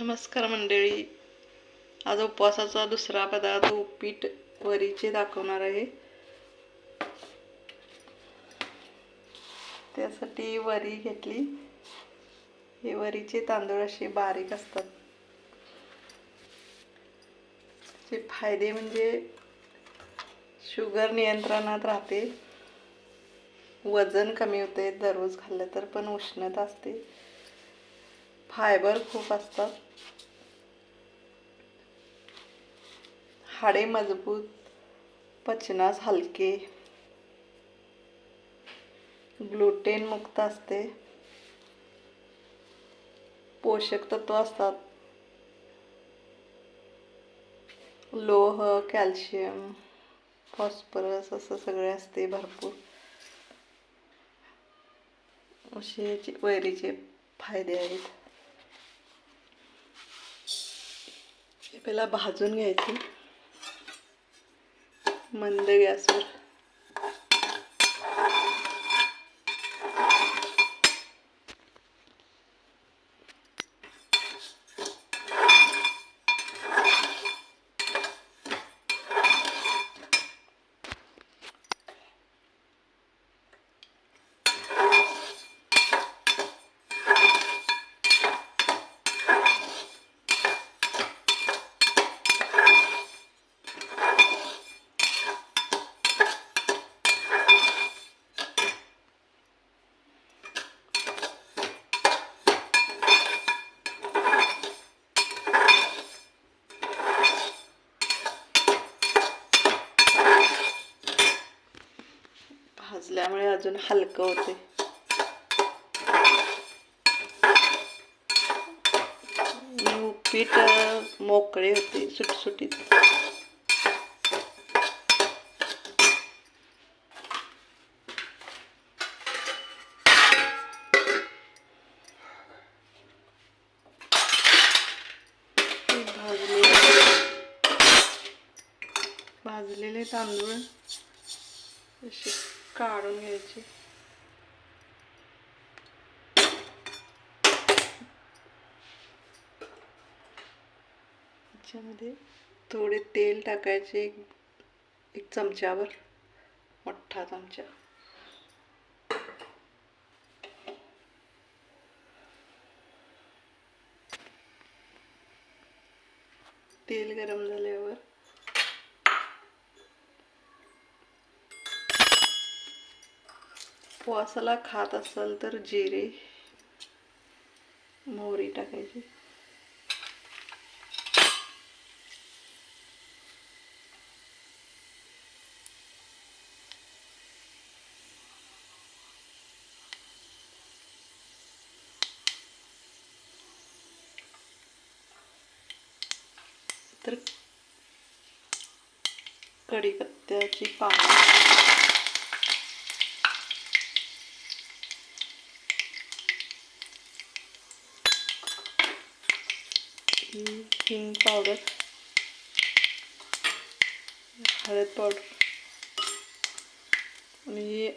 नमस्कार मंडळी. आज उपवासाचा दुसरा पदार्थ उपीट वरीचे दाखवणार आहे. त्यासाठी वरी घेतली. हे वरीचे तांदूळ असे बारीक असतात. त्याचे फायदे म्हणजे शुगर नियंत्रणात राहते. वजन कमी होते दररोज खाल्लं तर पण उष्णता असते. फायबर खूप असतात. हाडे मजबूत पचनास हलके. ग्लुटेन मुक्त असते. पोषक तत्व असतात. लोह कॅल्शियम फॉस्फरस असं सगळे असते भरपूर. असे वैरीचे फायदे आहेत. हे पहिला भाजून घ्यायचे. मंद गॅसवर. भाजल्यामुळे अजून हलकं होते पीठ मोकळे होते सुटसुटीत. भाजलेले भाजलेले तांदूळ असे काढून घ्यायची. त्याच्यामध्ये थोडे तेल टाकायचे एक एक चमच्यावर मोठा चमचा. तेल गरम झाल्यावर उपवासाला खात असाल तर जिरे मोहरी टाकायची. तर कढीपत्त्याची पानं. हिंग पावडर हळद पावडर आणि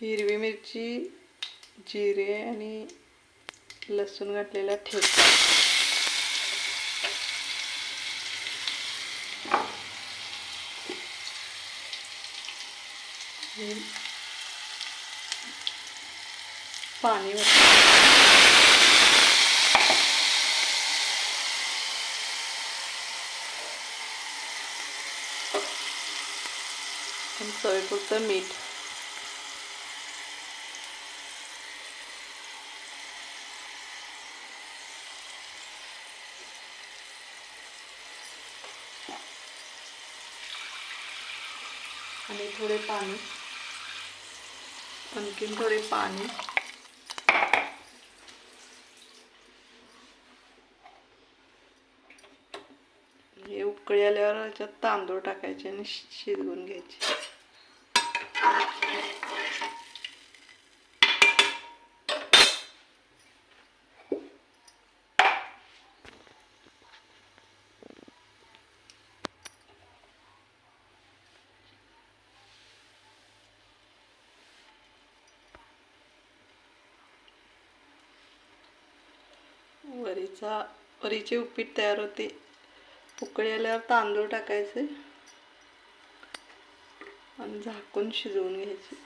हिरवी मिरची जिरे आणि लसूण घातलेला ठेचा. हे पाणी वतलं. आणि चवीपुरतं मीठ आणि थोडे पाणी आणखीन थोडे पाणी उकळी आल्यावर याच्यात तांदूळ टाकायचे आणि शिजवून घ्यायचे. वरीचा वरीचे उपीट तयार होते. उकळी आल्यावर तांदूळ टाकायचे आणि झाकून शिजवून घ्यायचे.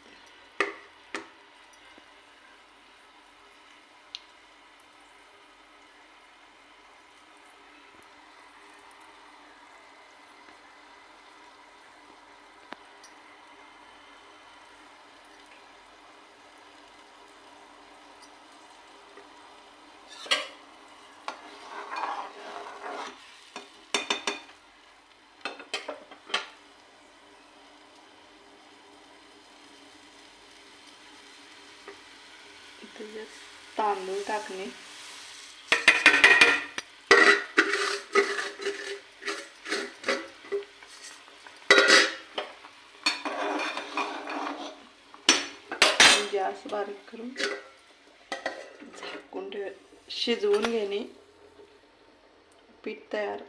त्याच्यात तांदूळ टाकणे गॅस बारीक करून झाकून ठेव शिजवून घेणे पीठ तयार